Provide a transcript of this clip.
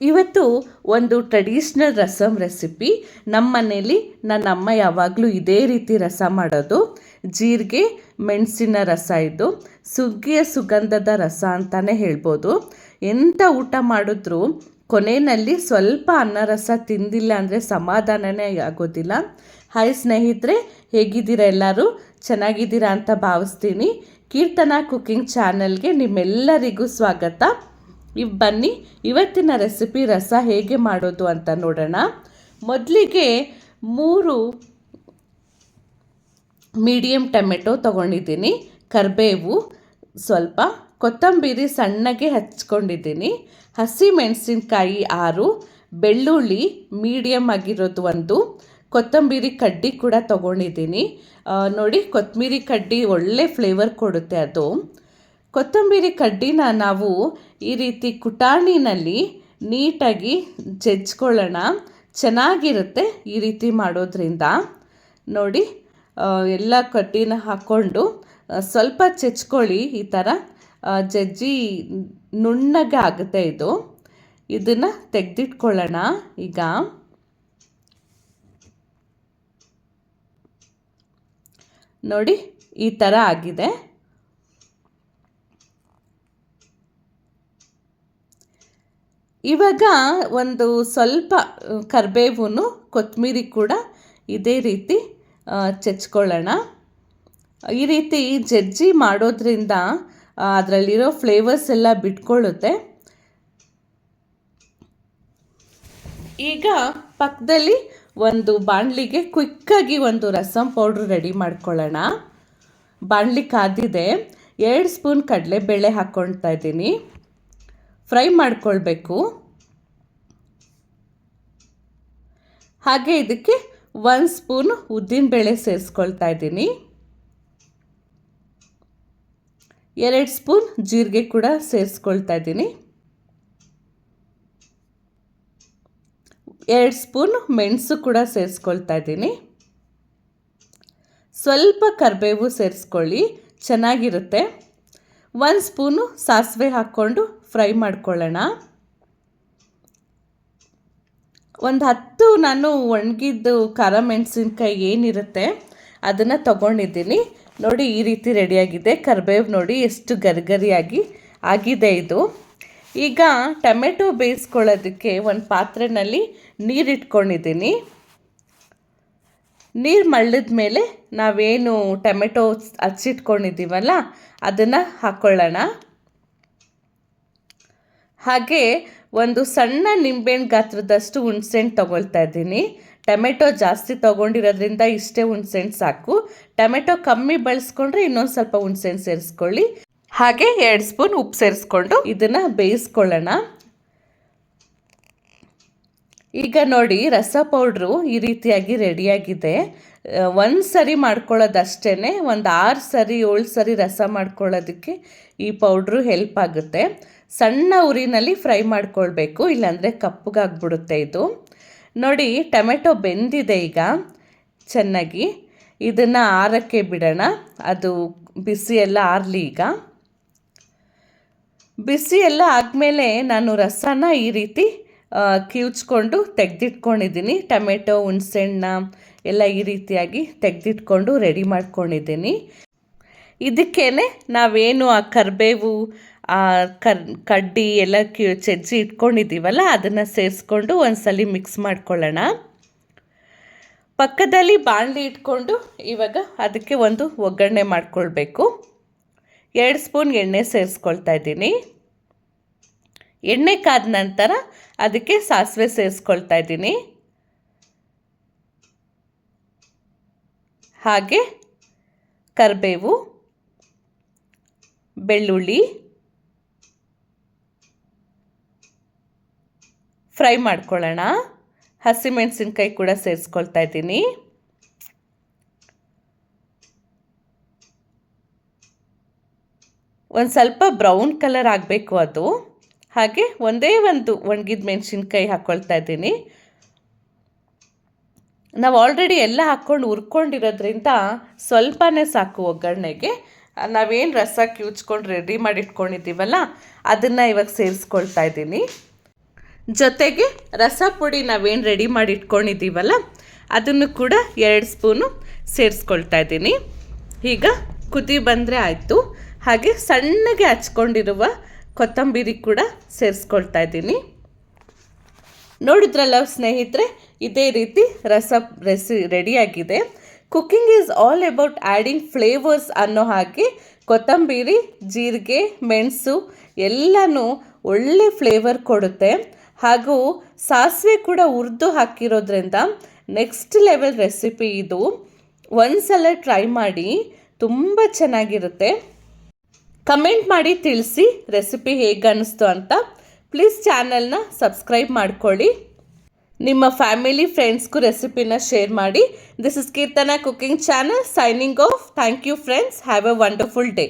ಇವತ್ತು ಒಂದು traditional rasam recipe ನಮ್ಮ ಮನೆಯಲ್ಲಿ ನನ್ನ ಅಮ್ಮ ಯಾವಾಗಲೂ ಇದೇ ರೀತಿ ರಸ ಮಾಡೋದು. ಜೀರಿಗೆ, ಮೆಣಸಿನ ರಸ ಇದು. ಸುಗ್ಗಿಯ ಸುಗಂಧದ ರಸ ಅಂತಲೇ ಹೇಳ್ಬೋದು. ಎಂಥ ಊಟ ಮಾಡಿದ್ರೂ ಕೊನೆಯಲ್ಲಿ ಸ್ವಲ್ಪ ಅನ್ನ ರಸ ತಿಂದಿಲ್ಲ ಅಂದರೆ ಸಮಾಧಾನನೇ ಆಗೋದಿಲ್ಲ. ಹಾಯ್ ಸ್ನೇಹಿತರೆ, ಹೇಗಿದ್ದೀರಾ ಎಲ್ಲರೂ? ಚೆನ್ನಾಗಿದ್ದೀರಾ ಅಂತ ಭಾವಿಸ್ತೀನಿ. ಕೀರ್ತನ ಕುಕ್ಕಿಂಗ್ ಚಾನಲ್ಗೆ ನಿಮ್ಮೆಲ್ಲರಿಗೂ ಸ್ವಾಗತ. ಇವ್ ಬನ್ನಿ, ಇವತ್ತಿನ ರೆಸಿಪಿ ರಸ ಹೇಗೆ ಮಾಡೋದು ಅಂತ ನೋಡೋಣ. ಮೊದಲಿಗೆ ಮೂರು ಮೀಡಿಯಮ್ ಟೊಮೆಟೊ ತೊಗೊಂಡಿದ್ದೀನಿ, ಕರಿಬೇವು ಸ್ವಲ್ಪ, ಕೊತ್ತಂಬರಿ ಸಣ್ಣಗೆ ಹಚ್ಕೊಂಡಿದ್ದೀನಿ ಹಸಿ ಮೆಣಸಿನ್ಕಾಯಿ ಆರು, ಬೆಳ್ಳುಳ್ಳಿ ಮೀಡಿಯಮ್ ಆಗಿರೋದು ಒಂದು, ಕೊತ್ತಂಬರಿ ಕಡ್ಡಿ ಕೂಡ ತೊಗೊಂಡಿದ್ದೀನಿ. ನೋಡಿ, ಕೊತ್ತಂಬರಿ ಕಡ್ಡಿ ಒಳ್ಳೆ ಫ್ಲೇವರ್ ಕೊಡುತ್ತೆ ಅದು. ಕೊತ್ತಂಬರಿ ಕಡ್ಡಿನ ನಾವು ಈ ರೀತಿ ಕುಟಾಣಿನಲ್ಲಿ ನೀಟಾಗಿ ಜಜ್ಕೊಳ್ಳೋಣ. ಚೆನ್ನಾಗಿರುತ್ತೆ ಈ ರೀತಿ ಮಾಡೋದ್ರಿಂದ. ನೋಡಿ ಎಲ್ಲ ಕಡ್ಡಿನ ಹಾಕ್ಕೊಂಡು ಸ್ವಲ್ಪ ಚೆಚ್ಕೊಳ್ಳಿ. ಈ ಥರ ಜಜ್ಜಿ ನುಣ್ಣಗೆ ಆಗುತ್ತೆ ಇದು. ಇದನ್ನು ತೆಗೆದಿಟ್ಕೊಳ್ಳೋಣ ಈಗ. ನೋಡಿ, ಈ ಥರ ಆಗಿದೆ. ಇವಾಗ ಒಂದು ಸ್ವಲ್ಪ ಕರಿಬೇವು ಕೊತ್ತಂಬರಿ ಕೂಡ ಇದೇ ರೀತಿ ಚೆಚ್ಕೊಳ್ಳೋಣ. ಈ ರೀತಿ ಜಜ್ಜಿ ಮಾಡೋದ್ರಿಂದ ಅದರಲ್ಲಿರೋ ಫ್ಲೇವರ್ಸ್ ಎಲ್ಲ ಬಿಟ್ಕೊಳ್ಳುತ್ತೆ. ಈಗ ಪಕ್ಕದಲ್ಲಿ ಒಂದು ಬಾಣಲಿಗೆ ಕ್ವಿಕ್ಕಾಗಿ ಒಂದು ರಸಂ ಪೌಡ್ರ್ ರೆಡಿ ಮಾಡ್ಕೊಳ್ಳೋಣ. ಬಾಣಲಿ ಕಾದಿದೆ. ಎರಡು ಸ್ಪೂನ್ ಕಡಲೆಬೇಳೆ ಹಾಕ್ಕೊಳ್ತಾ ಇದ್ದೀನಿ. ಫ್ರೈ ಮಾಡ್ಕೊಳ್ಬೇಕು. ಹಾಗೆ ಇದಕ್ಕೆ ಒಂದು ಸ್ಪೂನ್ ಉದ್ದಿನಬೇಳೆ ಸೇರಿಸ್ಕೊಳ್ತಾ ಇದ್ದೀನಿ. ಎರಡು ಸ್ಪೂನ್ ಜೀರಿಗೆ ಕೂಡ ಸೇರಿಸ್ಕೊಳ್ತಾ ಇದ್ದೀನಿ. ಎರಡು ಸ್ಪೂನ್ ಮೆಣಸು ಕೂಡ ಸೇರಿಸ್ಕೊಳ್ತಾ ಇದ್ದೀನಿ. ಸ್ವಲ್ಪ ಕರಿಬೇವು ಸೇರಿಸ್ಕೊಳ್ಳಿ, ಚೆನ್ನಾಗಿರುತ್ತೆ. ಒಂದು ಸ್ಪೂನು ಸಾಸಿವೆ ಹಾಕ್ಕೊಂಡು ಫ್ರೈ ಮಾಡ್ಕೊಳ್ಳೋಣ. ಒಂದು ಹತ್ತು ನಾನು ಒಣಗಿದ್ದು ಖಾರ ಮೆಣಸಿನ್ಕಾಯಿ ಏನಿರುತ್ತೆ ಅದನ್ನು ತಗೊಂಡಿದ್ದೀನಿ. ನೋಡಿ ಈ ರೀತಿ ರೆಡಿಯಾಗಿದೆ. ಕರ್ಬೇವು ನೋಡಿ ಎಷ್ಟು ಗರಿಗರಿಯಾಗಿ ಆಗಿದೆ ಇದು. ಈಗ ಟೊಮೆಟೊ ಬೇಯಿಸ್ಕೊಳ್ಳೋದಕ್ಕೆ ಒಂದು ಪಾತ್ರೆಯಲ್ಲಿ ನೀರಿಟ್ಕೊಂಡಿದ್ದೀನಿ ನೀರು ಮಳ್ಳಿದ ಮೇಲೆ ನಾವೇನು ಟೊಮೆಟೊ ಹಚ್ಚಿಟ್ಕೊಂಡಿದ್ದೀವಲ್ಲ ಅದನ್ನು ಹಾಕ್ಕೊಳ್ಳೋಣ ಹಾಗೆ ಒಂದು ಸಣ್ಣ ನಿಂಬೆಹಣ್ಣು ಗಾತ್ರದಷ್ಟು ಹುಣ್ಸೆಹಣ್ಣು ತೊಗೊಳ್ತಾ ಇದ್ದೀನಿ. ಟೊಮೆಟೊ ಜಾಸ್ತಿ ತೊಗೊಂಡಿರೋದ್ರಿಂದ ಇಷ್ಟೇ ಹುಣ್ಸೆಹಣ್ಣು ಸಾಕು. ಟೊಮೆಟೊ ಕಮ್ಮಿ ಬಳಸ್ಕೊಂಡ್ರೆ ಇನ್ನೊಂದು ಸ್ವಲ್ಪ ಹುಣ್ಸೆಹಣ್ಣು ಸೇರಿಸ್ಕೊಳ್ಳಿ. ಹಾಗೆ ಎರಡು ಸ್ಪೂನ್ ಉಪ್ಪು ಸೇರಿಸ್ಕೊಂಡು ಇದನ್ನು ಬೇಯಿಸ್ಕೊಳ್ಳೋಣ. ಈಗ ನೋಡಿ ರಸ ಪೌಡ್ರು ಈ ರೀತಿಯಾಗಿ ರೆಡಿಯಾಗಿದೆ. ಒಂದು ಸರಿ ಮಾಡ್ಕೊಳ್ಳೋದಷ್ಟೇ ಒಂದು ಆರು ಸರಿ, ಏಳು ಸರಿ ರಸ ಮಾಡ್ಕೊಳ್ಳೋದಕ್ಕೆ ಈ ಪೌಡ್ರು ಹೆಲ್ಪ್ ಆಗುತ್ತೆ. ಸಣ್ಣ ಉರಿನಲ್ಲಿ ಫ್ರೈ ಮಾಡ್ಕೊಳ್ಬೇಕು, ಇಲ್ಲಾಂದರೆ ಕಪ್ಪಗಾಗ್ಬಿಡುತ್ತೆ ಇದು. ನೋಡಿ, ಟೊಮೆಟೊ ಬೆಂದಿದೆ ಈಗ, ಚೆನ್ನಾಗಿ. ಇದನ್ನು ಆರಕ್ಕೆ ಬಿಡೋಣ. ಅದು ಬಿಸಿ ಎಲ್ಲ ಆರಲಿ ಈಗ. ಬಿಸಿ ಎಲ್ಲ ಆದಮೇಲೆ ನಾನು ರಸನ ಈ ರೀತಿ ಕಿವುಚ್ಕೊಂಡು ತೆಗೆದಿಟ್ಕೊಂಡಿದ್ದೀನಿ. ಟೊಮೆಟೊ, ಹುಣ್ಸೆಹಣ್ಣ ಎಲ್ಲ ಈ ರೀತಿಯಾಗಿ ತೆಗೆದಿಟ್ಕೊಂಡು ರೆಡಿ ಮಾಡ್ಕೊಂಡಿದ್ದೀನಿ. ಇದಕ್ಕೇ ನಾವೇನು ಆ ಕರಿಬೇವು ಕರ್, ಕಡ್ಡಿ ಎಲ್ಲ ಕಿ, ಚಜ್ಜಿ ಇಟ್ಕೊಂಡಿದ್ದೀವಲ್ಲ, ಅದನ್ನು ಸೇರಿಸ್ಕೊಂಡು ಒಂದ್ಸಲಿ ಮಿಕ್ಸ್ ಮಾಡ್ಕೊಳ್ಳೋಣ. ಪಕ್ಕದಲ್ಲಿ ಬಾಣಲಿ ಇಟ್ಕೊಂಡು ಇವಾಗ ಅದಕ್ಕೆ ಒಂದು ಒಗ್ಗರಣೆ ಮಾಡ್ಕೊಳ್ಬೇಕು. ಎರಡು ಸ್ಪೂನ್ ಎಣ್ಣೆ ಸೇರಿಸ್ಕೊಳ್ತಾ ಇದ್ದೀನಿ. ಎಣ್ಣೆ ಕಾದ ನಂತರ ಅದಕ್ಕೆ ಸಾಸಿವೆ ಸೇರಿಸ್ಕೊಳ್ತಾ ಇದ್ದೀನಿ. ಹಾಗೆ ಕರಿಬೇವು ಬೆಳ್ಳುಳ್ಳಿ, ಫ್ರೈ ಮಾಡ್ಕೊಳ್ಳೋಣ. ಹಸಿಮೆಣಸಿನ್ಕಾಯಿ ಕೂಡ ಸೇರಿಸ್ಕೊಳ್ತಾ ಇದ್ದೀನಿ. ಒಂದು ಸ್ವಲ್ಪ ಬ್ರೌನ್ ಕಲರ್ ಆಗಬೇಕು ಅದು. ಹಾಗೆ ಒಂದೇ ಒಂದು ಒಣಗಿದ ಮೆಣಸಿನ್ಕಾಯಿ ಹಾಕ್ಕೊಳ್ತಾ ಇದ್ದೀನಿ. ನಾವು ಆಲ್ರೆಡಿ ಎಲ್ಲ ಹಾಕ್ಕೊಂಡು ಹುರ್ಕೊಂಡಿರೋದ್ರಿಂದ ಸ್ವಲ್ಪನೇ ಸಾಕು ಒಗ್ಗರಣೆಗೆ. ನಾವೇನು ರಸ ಕ್ಯೂಚ್ಕೊಂಡು ರೆಡಿ ಮಾಡಿ ಇಟ್ಕೊಂಡಿದ್ದೀವಲ್ಲ ಅದನ್ನು ಇವಾಗ ಸೇರಿಸ್ಕೊಳ್ತಾ ಇದ್ದೀನಿ. ಜೊತೆಗೆ ರಸ ಪುಡಿ ನಾವೇನು ರೆಡಿ ಮಾಡಿ ಇಟ್ಕೊಂಡಿದ್ದೀವಲ್ಲ ಅದನ್ನು ಕೂಡ ಎರಡು ಸ್ಪೂನು ಸೇರಿಸ್ಕೊಳ್ತಾ ಇದ್ದೀನಿ. ಈಗ ಕುದಿ ಬಂದರೆ ಆಯಿತು. ಹಾಗೆ ಸಣ್ಣಗೆ ಹಚ್ಕೊಂಡಿರುವ ಕೊತ್ತಂಬರಿ ಕೂಡ ಸೇರಿಸ್ಕೊಳ್ತಾ ಇದ್ದೀನಿ. ನೋಡಿದ್ರಲ್ಲ ಸ್ನೇಹಿತರೆ, ಇದೇ ರೀತಿ ರಸ ರೆಸಿ ರೆಡಿಯಾಗಿದೆ cooking is all about adding flavours ಅನ್ನೋ ಹಾಗೆ ಕೊತ್ತಂಬರಿ, ಜೀರಿಗೆ, ಮೆಣಸು ಎಲ್ಲನೂ ಒಳ್ಳೆ ಫ್ಲೇವರ್ ಕೊಡುತ್ತೆ. ಹಾಗೂ ಸಾಸಿವೆ ಕೂಡ ಉರಿದು ಹಾಕಿರೋದ್ರಿಂದ ನೆಕ್ಸ್ಟ್ ಲೆವೆಲ್ ರೆಸಿಪಿ ಇದು. ಒಂದ್ಸಲ ಟ್ರೈ ಮಾಡಿ ತುಂಬ ಚೆನ್ನಾಗಿರುತ್ತೆ. ಕಮೆಂಟ್ ಮಾಡಿ ತಿಳಿಸಿ ರೆಸಿಪಿ ಹೇಗೆ ಅನ್ನಿಸ್ತು ಅಂತ. ಪ್ಲೀಸ್ ಚಾನಲ್ನ ಸಬ್ಸ್ಕ್ರೈಬ್ ಮಾಡ್ಕೊಳ್ಳಿ. ನಿಮ್ಮ ಫ್ಯಾಮಿಲಿ, ಫ್ರೆಂಡ್ಸ್ಗೂ ರೆಸಿಪಿನ ಶೇರ್ ಮಾಡಿ. This is Keerthana cooking channel signing off thank you friends have a wonderful day